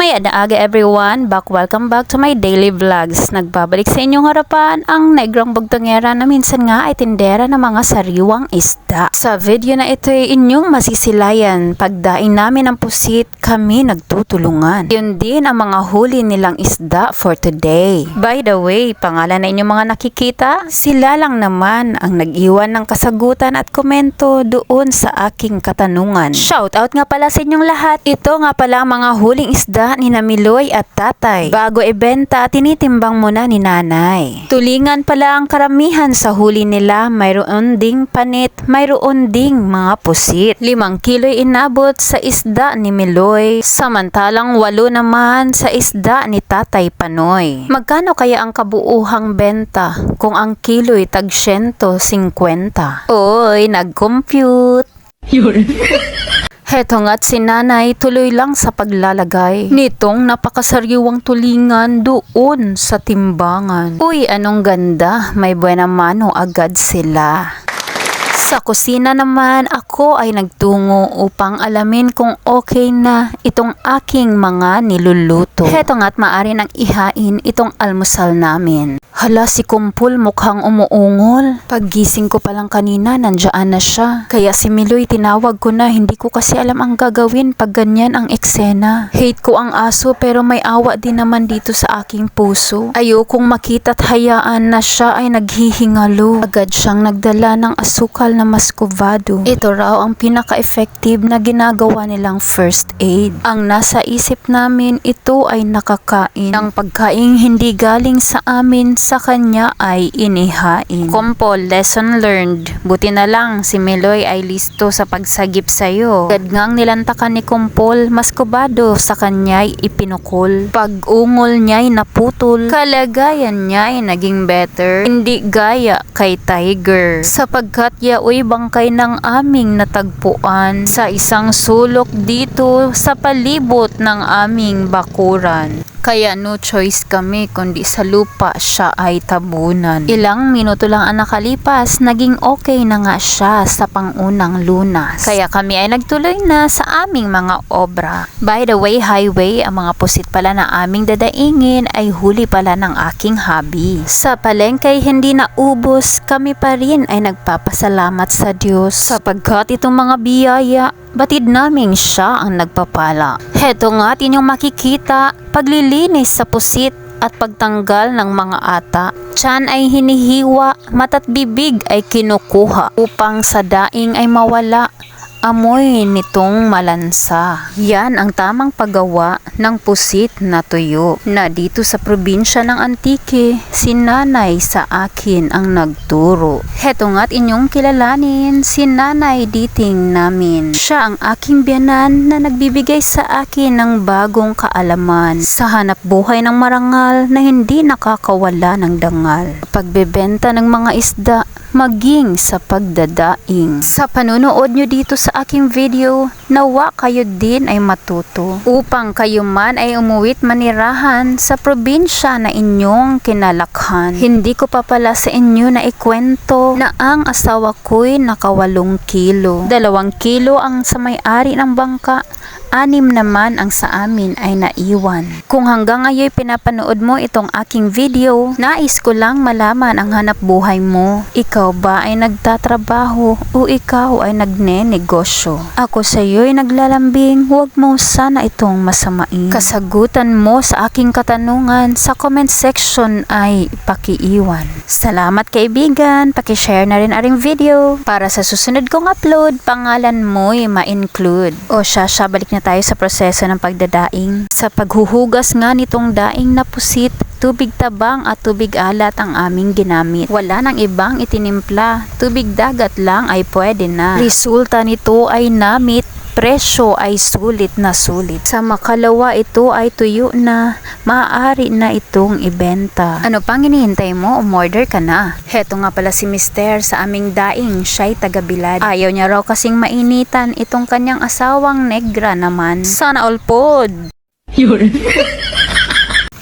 May adaaga everyone, back welcome back to my daily vlogs. Nagbabalik sa inyong harapan ang negrang bugtongera na minsan nga ay tindera ng mga sariwang isda. Sa video na ito ay inyong masisilayan. Pagdaing namin ng pusit, kami nagtutulungan. Yun din ang mga huli nilang isda for today. By the way, pangalan na inyong mga nakikita, sila lang naman ang nag-iwan ng kasagutan at komento doon sa aking katanungan. Shout out nga pala sa inyong lahat. Ito nga pala ang mga huling isda ni Namiloy at Tatay. Bago ibenta, tinitimbang muna ni Nanay. Tulingan pala ang karamihan sa huli nila. Mayroon ding panit, mayroon ding mga pusit. Limang kilo'y inabot sa isda ni Miloy, samantalang walo naman sa isda ni Tatay Panoy. Magkano kaya ang kabuuhang benta kung ang kilo'y tag 150? Oy, nag-compute. Heto nga't si nanay tuloy lang sa paglalagay nitong napakasariwang tulingan doon sa timbangan. Uy, anong ganda, may buena mano agad sila. Sa kusina naman, ako ay nagtungo upang alamin kung okay na itong aking mga niluluto. Heto nga't maari nang ihain itong almusal namin. Hala si Kumpul mukhang umuungol. Paggising ko pa lang kanina, nandiyan na siya. Kaya si Miloy tinawag ko na, hindi ko kasi alam ang gagawin pag ganyan ang eksena. Hate ko ang aso pero may awa din naman dito sa aking puso. Ayokong makita't hayaan na siya ay naghihingalo. Agad siyang nagdala ng asukal na mascovado. Ito raw ang pinaka-effective na ginagawa nilang first aid. Ang nasa isip namin, ito ay nakakain. Ang pagkaing hindi galing sa amin, sa kanya ay inihain. Kompol, lesson learned. Buti na lang, si Meloy ay listo sa pagsagip sa'yo. Agad ngang nilantakan ni Kumpol, mascovado sa kanya ay ipinukol. Pag-ungol niya'y naputol, kalagayan niya ay naging better. Hindi gaya kay Tiger. Sapagkat yaoy bangkay ng aming natagpuan sa isang sulok dito sa palibot ng aming bakuran. Kaya no choice kami kundi sa lupa siya ay tabunan. Ilang minuto lang ang nakalipas, naging okay na nga siya sa pangunang lunas. Kaya kami ay nagtuloy na sa aming mga obra. By the way, highway, ang mga pusit pala na aming dadaingin ay huli pala ng aking hobby. Sa palengke hindi na ubos, kami pa rin ay nagpapasalamat sa Diyos sapagkat itong mga biyaya Batid naming siya ang nagpapala. Heto nga at inyong makikita, paglilinis sa pusit at pagtanggal ng mga ata. Tiyan ay hinihiwa, mata't bibig ay kinukuha upang sa daing ay mawala amoy nitong malansa. Yan ang tamang paggawa ng pusit na tuyo na dito sa probinsya ng Antique, si nanay sa akin ang nagturo. Heto nga't inyong kilalanin si nanay diting namin. Siya ang aking biyanan na nagbibigay sa akin ng bagong kaalaman sa hanap buhay ng marangal na hindi nakakawala ng dangal. Pagbebenta ng mga isda, maging sa pagdadaing. Sa panunood nyo dito sa aking video, nawa kayo din ay matuto upang kayo man ay umuwit manirahan sa probinsya na inyong kinalakhan. Hindi ko pa pala sa inyo na ikwento na ang asawa ko'y nakawalong kilo. Dalawang kilo ang sa may-ari ng bangka anim naman ang sa amin ay naiwan. Kung hanggang ngayon pinapanood mo itong aking video, nais ko lang malaman ang hanap buhay mo. Ikaw ba ay nagtatrabaho o ikaw ay nagnenegosyo? Ako sa iyo ay naglalambing, huwag mo sana itong masamain. Kasagutan mo sa aking katanungan sa comment section ay pakiiwan. Salamat kaibigan, pakishare na rin aring video para sa susunod kong upload, pangalan mo'y ma-include. O siya, siya balik na tayo sa proseso ng pagdadaing. Sa paghuhugas nga nitong daing na pusit, tubig tabang at tubig alat ang aming ginamit. Wala nang ibang itinimpla, tubig dagat lang ay pwede na. Resulta nito ay namit presyo ay sulit na sulit. Sa makalawa ito ay tuyo na, maaari na itong ibenta. Ano pang hinihintay mo? Umorder ka na. Heto nga pala si Mister sa aming daing, siya'y taga-bilad. Ayaw niya raw kasing mainitan itong kanyang asawang negra naman. Sana all pod!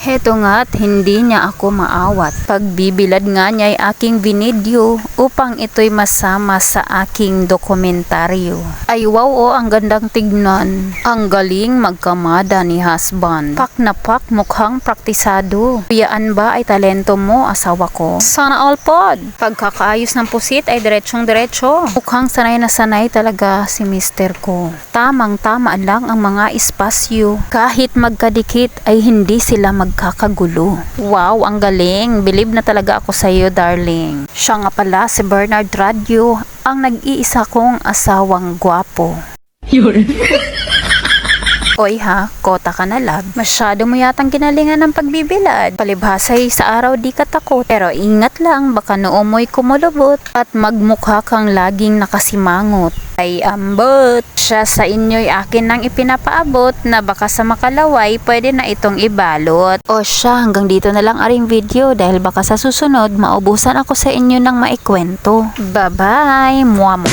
Heto nga't hindi niya ako maawat. Pagbibilad nga niya ay aking binidyo upang ito'y masama sa aking dokumentaryo. Ay wow oh, ang gandang tignan. Ang galing magkamada ni husband. Pak na pak mukhang praktisado. Kuyaan ba ay talento mo, asawa ko? Sana all pod. Pagkakaayos ng pusit ay diretsong diretso. Mukhang sanay na sanay talaga si mister ko. Tamang tama lang ang mga espasyo. Kahit magkadikit ay hindi sila magkakagulo. Wow, ang galing. Believe na talaga ako sa iyo, darling. Siya nga pala si Bernard Radio, ang nag-iisa kong asawang gwapo. Oy ha, kota ka na lab. Masyado mo yatang ginalingan ng pagbibilad. Palibhasay sa araw di ka takot. Pero ingat lang, baka noo mo'y kumulubot at magmukha kang laging nakasimangot. Ay ambot, siya sa inyo'y akin nang ipinapaabot na baka sa makalaway pwede na itong ibalot. O siya, hanggang dito na lang aring video dahil baka sa susunod maubusan ako sa inyo ng maikwento. Bye-bye! Mwah.